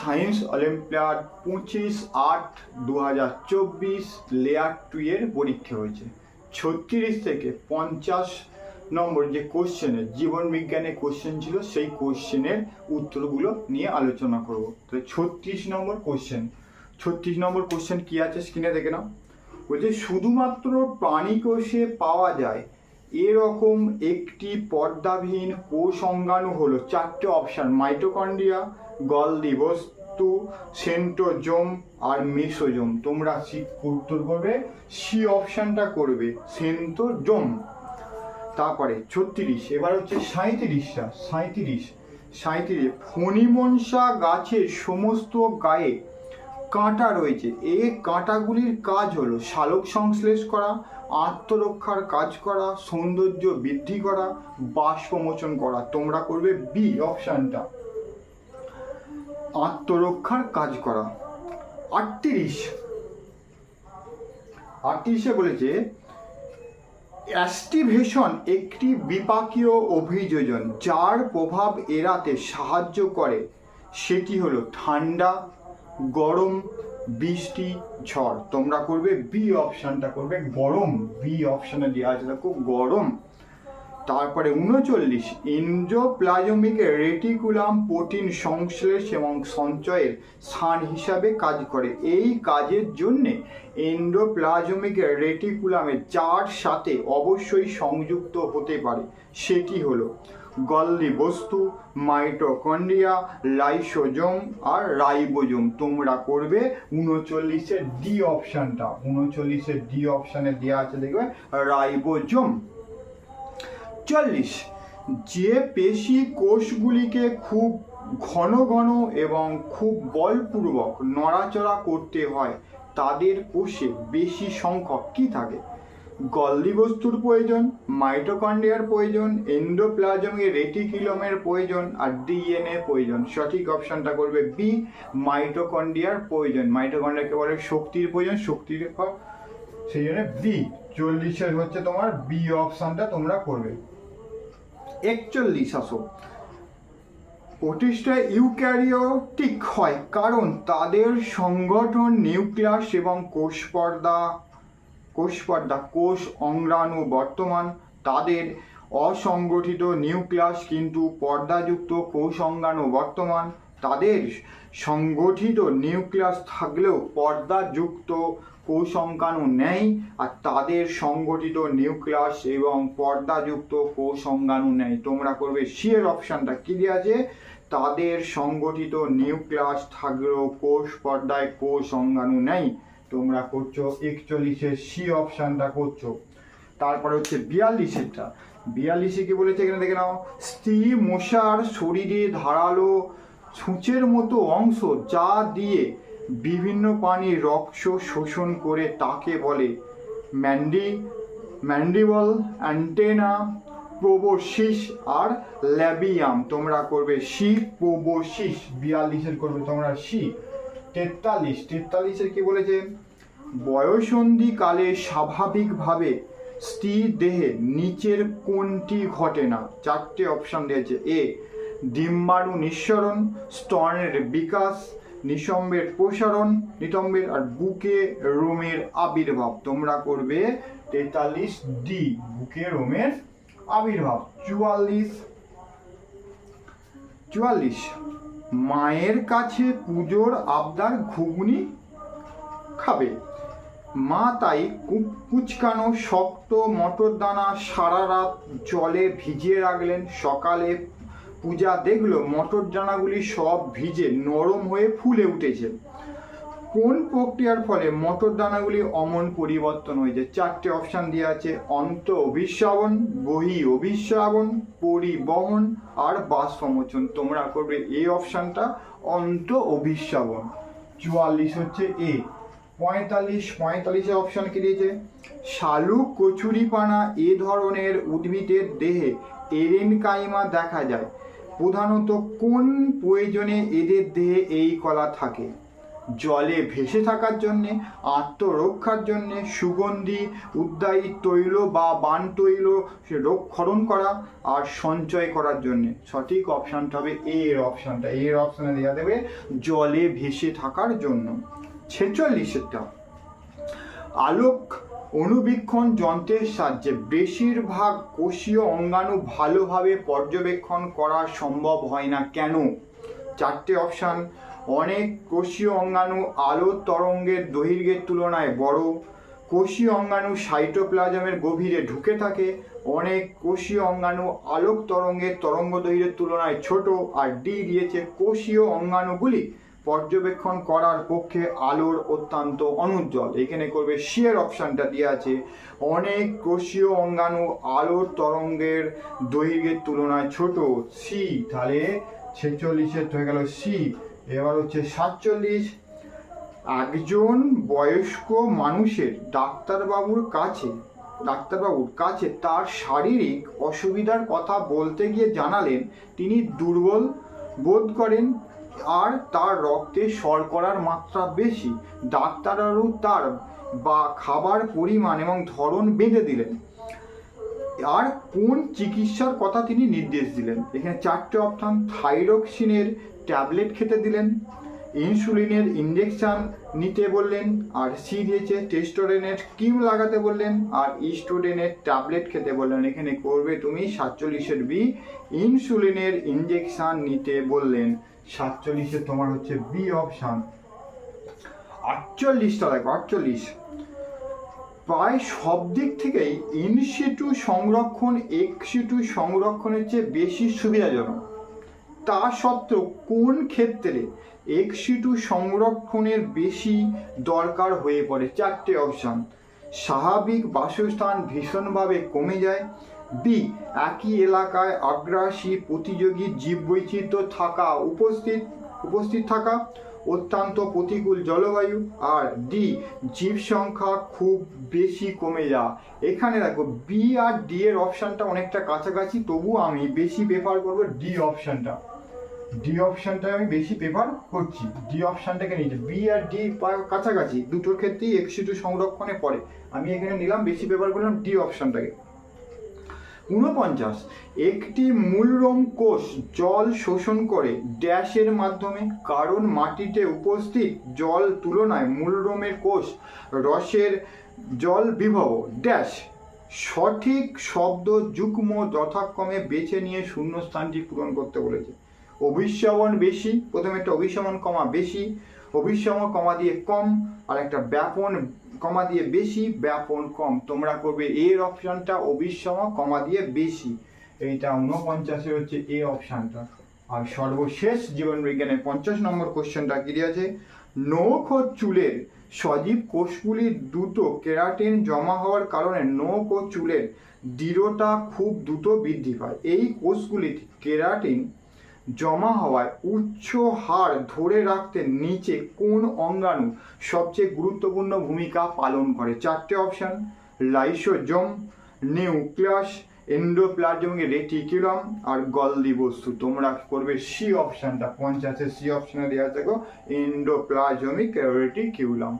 Science olympiad পঁচিশ আট দু হাজার চব্বিশ লেয়ার টু এর পরীক্ষা হয়েছে। ছত্রিশ থেকে পঞ্চাশ নম্বর যে কোশ্চেনের জীবন বিজ্ঞানের কোশ্চেন ছিল, সেই কোশ্চেনের উত্তরগুলো নিয়ে আলোচনা করব। তো ছত্রিশ নম্বর কোশ্চেন ছত্রিশ নম্বর কোশ্চেন কি আছে স্ক্রিনে দেখে নাও। বলছে, শুধুমাত্র প্রাণী কোষে পাওয়া যায়, এরকম একটি পর্দাবিহীন কোষ অঙ্গাণু হলো চারটে অপশন মাইটোকন্ড্রিয়া গলদি বস্তু সেন্ট্রোজোম আর মেসোজোম তোমরা উত্তর করবে, সি অপশনটা করবে সেন্ট্রোজোম তারপরে ছত্রিশ, এবার হচ্ছে সাঁত্রিশটা সাঁত্রিশ সাঁত্রিশ ফণিমনসা গাছের সমস্ত গায়ে কাঁটা রয়েছে। এই কাঁটাগুলির কাজ হলো শালক সংশ্লেষ করা, আত্মরক্ষার কাজ করা, সৌন্দর্য বৃদ্ধি করা বাষ্পমোচন করা। তোমরা করবে বি অপশানটা। আত্মরক্ষার কাজ করা। আটত্রিশ। আটত্রিশে বলেছে, অ্যাস্টিভেশন একটি বিপাকীয় অভিযোজন যার প্রভাব এড়াতে সাহায্য করে। সেটি হলো ঠান্ডা, গরম, বৃষ্টি, ঝড়। তোমরা করবে বি অপশানটা করবে গরম। বি অপশানে দেওয়া আছে দেখো, গরম। তারপরে উনচল্লিশ ইন্ডোপ্লাজমিক রেটিকুলাম প্রোটিন সংশ্লেষ এবং সঞ্চয়ের স্থান হিসাবে কাজ করে। এই কাজের জন্যে এন্ডোপ্লাজমিক রেটিকুলামে চার সাথে অবশ্যই সংযুক্ত হতে পারে। সেটি হলো গল্লি বস্তু, মাইটোকন্ড্রিয়া, লাইসোজোম আর রাইবোজোম। তোমরা করবে উনচল্লিশের ডি অপশানটা। উনচল্লিশের ডি অপশানে দেওয়া আছে দেখবে রাইবোজোম। চল্লিশ। যে পেশি কোষগুলিকে খুব ঘন ঘন এবং খুব বলপূর্বক নড়াচড়া করতে হয়, তাদের কোষে বেশি সংখ্যক কি থাকে? গল্লি বস্তুর প্রয়োজন, মাইটোকন্ড্রিয়ার প্রয়োজন এন্ডোপ্লাজমিক রেটিকুলামের প্রয়োজন আর ডিএনএ প্রয়োজন। সঠিক অপশনটা করবে বি, মাইটোকন্ড্রিয়ার প্রয়োজন। মাইটোকন্ড্রিয়াকে বলে শক্তির প্রয়োজন, শক্তির সেই জন্য বি, চল্লিশের হচ্ছে তোমার বি অপশনটা তোমরা করবে। একচল্লিশ আসো। প্রতিষ্ঠা ইউক্যারিওটিক হয় কারণ তাদের সংগঠন নিউক্লিয়াস এবং কোষ পর্দা কোষ পর্দা কোষ অঙ্গাণু বর্তমান তাদের অসংগঠিত নিউক্লিয়াস কিন্তু পর্দাযুক্ত কোষ অঙ্গাণু বর্তমান। তাদের সংগঠিত নিউক্লিয়াস থাকলেও পর্দাযুক্ত কোষ অঙ্গাণু নেই আর তাদের সংগঠিত নিউক্লিয়াস এবং পর্দাযুক্ত কোষ অঙ্গাণু নেই। তোমরা করবে সি এর অপশানটা কি দেওয়া আছে। তাদের সংগঠিত নিউক্লিয়াস থাকলেও কোষ পর্দায় কোষ নেই। তোমরা করছ একচল্লিশের সি অপশানটা করছ। তারপরে হচ্ছে বিয়াল্লিশেরটা। বিয়াল্লিশে কি বলেছে এখানে দেখে নাও? স্ত্রী মশার শরীরে ধারালো ছুঁচের মতো অংশ যা দিয়ে বিভিন্ন প্রাণীর রক্ত শোষণ করে তাকে বলে ম্যান্ডি, ম্যান্ডিবল, অ্যান্টেনা, প্রোবোসিস আর ল্যাবিয়াম। তোমরা করবে সি, প্রোবোসিস বিয়াল্লিশের করবে তোমরা সি, তেতাল্লিশ। তেতাল্লিশের কি বলেছে? বয়সন্ধি কালে স্বাভাবিকভাবে স্ত্রী দেহে নিচের কোনটি ঘটে না। চারটে অপশন দিয়েছে। এ ডিম্বাণু নিঃসরণ, স্তনের বিকাশ নিশম্বের প্রসারণ, নিতম্বের আর বুকে রোমের আবির্ভাব। তোমরা করবে তেতাল্লিশ ডি বুকে রোমের আবির্ভাব। চুয়াল্লিশ চুয়াল্লিশ, মায়ের কাছে পুজোর আবদার ঘুগনি খাবে। মা তাই কুচকানো শক্ত মটর দানা সারা রাত জলে ভিজিয়ে রাখলেন। সকালে পূজা দেখল মটর দানাগুলি সব ভিজে নরম হয়ে ফুলে উঠেছে। কোন প্রক্রিয়ার ফলে মটর দানাগুলি অমন পরিবর্তন হয়েছে? চারটে অপশান দেওয়া আছে, অন্ত অভিশ্রাবণ বহি অভিশ্রাবণ পরিবহন আর বাষ্পমোচন। তোমরা করবে এই অপশানটা অন্ত অভিশ্রাবণ চুয়াল্লিশ হচ্ছে এ পঁয়তাল্লিশ, পঁয়তাল্লিশে অপশান কি দিয়েছে? শালুক কচুরিপানা এ ধরনের উদ্ভিদের দেহে এরেন কাইমা দেখা যায়। প্রধানত কোন প্রয়োজনে এদের দেহে এই কলা থাকে? জলে ভেসে থাকার জন্যে, আত্মরক্ষার জন্যে, সুগন্ধি উদ্যায়ী তৈল বা বান তৈল ক্ষরণ করা আর সঞ্চয় করার জন্যে। সঠিক অপশানটা হবে এর অপশানটা এর অপশানে দেওয়া দেবে জলে ভেসে থাকার জন্য। ছেচল্লিশেরটা। আলোক অনুবীক্ষণ যন্ত্রের সাহায্যে বেশিরভাগ কোষীয় অঙ্গাণু ভালোভাবে পর্যবেক্ষণ করা সম্ভব হয় না। কেন? চারটে অপশান। অনেক কোষীয় অঙ্গাণু আলোর তরঙ্গের দৈর্ঘ্যের তুলনায় বড়। কোষীয় অঙ্গাণু সাইটোপ্লাজমের গভীরে ঢুকে থাকে। অনেক কোষীয় অঙ্গাণু আলোক তরঙ্গের তরঙ্গ দৈর্ঘ্যের তুলনায় ছোট আর ডি দিয়েছে কোষীয় অঙ্গাণুগুলি। পর্যবেক্ষণ করার পক্ষে আলোর অত্যন্ত অনুজ্জ্বল। এখানে করবে শিয়ার অপশানটা দিয়ে আছে। অনেক কোষীয় অঙ্গাণু আলোর তরঙ্গের দৈর্ঘ্যের তুলনায় ছোট। সি তাহলে ছেচল্লিশের হয়ে গেল সি এবার হচ্ছে সাতচল্লিশ। একজন বয়স্ক মানুষের ডাক্তারবাবুর কাছে ডাক্তারবাবুর কাছে তার শারীরিক অসুবিধার কথা বলতে গিয়ে জানালেন। তিনি দুর্বল বোধ করেন। আর তার রক্তে শর্করার মাত্রা বেশি। ডাক্তারবাবু তার বা খাবার পরিমাণ এবং ধরন বেঁধে দিলেন। আর কোন চিকিৎসার কথা তিনি নির্দেশ দিলেন? এখানে চারটে অপশান থাইরক্সিনের ট্যাবলেট খেতে দিলেন ইনসুলিনের ইঞ্জেকশন নিতে বললেন, আর সি দিয়েছে টেস্টোরেনের ক্রিম লাগাতে বললেন, আর ইস্টোডেনের ট্যাবলেট খেতে বললেন। এখানে করবে তুমি সাতচল্লিশের বি ইনসুলিনের ইঞ্জেকশন নিতে বললেন। সাতচল্লিশে তোমার হচ্ছে বি অপশান আটচল্লিশটা দেখো, আটচল্লিশ। প্রায় সব দিক থেকেই ইনসিটু সংরক্ষণ এক্সিটু সংরক্ষণের চেয়ে বেশি সুবিধাজনক। তা সত্ত্বেও কোন ক্ষেত্রে এক্সিটু সংরক্ষণের বেশি দরকার হয়ে পড়ে? চারটে অপশান স্বাভাবিক বাসস্থান ভীষণভাবে কমে যায় বি একই এলাকায় আগ্রাসী প্রতিযোগী জীববৈচিত্র্য থাকা উপস্থিত উপস্থিত থাকা অত্যন্ত প্রতিকূল জলবায়ু। আর ডি জীব সংখ্যা খুব বেশি কমে যাওয়া। এখানে দেখো বি আর ডি এর অপশানটা অনেকটা কাছাকাছি, তবু আমি বেশি প্রেফার করব ডি অপশানটা। ডি অপশানটা আমি বেশি প্রেফার করছি। ডি অপশানটাকে নিয়েছি। বি আর ডি কাছাকাছি, দুটোর ক্ষেত্রেই একশিটু সংরক্ষণে পড়ে। আমি এখানে নিলাম, বেশি প্রেফার করলাম ডি অপশানটাকে। ঊনপঞ্চাশ। একটি মূলরোম কোষ জল শোষণ করে ড্যাশের মাধ্যমে, কারণ মাটিতে উপস্থিত জল তুলনায় মূলরোমের কোষ রসের জল বিভব, ড্যাশ। সঠিক শব্দ যুগ্ম যথাক্রমে বেছে নিয়ে শূন্যস্থানটি পূরণ করতে বলেছে। অভিশ্রবণ বেশি, প্রথমে একটা অভিশ্রবণ কমা বেশি অভিশ্রবণ কমা দিয়ে কম আর একটা ব্যাপন কমা দিয়ে বেশি, ব্যাপন কম। তোমরা করবে এর অপশানটা অভিশ্রম কমা দিয়ে বেশি। এইটা ঊনপঞ্চাশে হচ্ছে এ অপশানটা। আর সর্বশেষ জীবন বিজ্ঞানের পঞ্চাশ নম্বর কোশ্চেনটা কি আছে? নখ ও চুলের সজীব কোষগুলির দ্রুত কেরাটিন জমা হওয়ার কারণে নখ ও চুলের দৃঢ়তা খুব দ্রুত বৃদ্ধি পায়। এই কোষগুলিতে কেরাটিন জমা হওয়ায় উচ্চ হার ধরে রাখতে নিচে কোন অঙ্গাণু সবচেয়ে গুরুত্বপূর্ণ ভূমিকা পালন করে? চারটে option, lysosome, nucleus endoplasmic reticulum আর গলদি বস্তু তোমরা করবে? সি অপশানটা পঞ্চাশের সি অপশানে দেওয়া থাকো এন্ডোপ্লাজমিক রেটিকিউলাম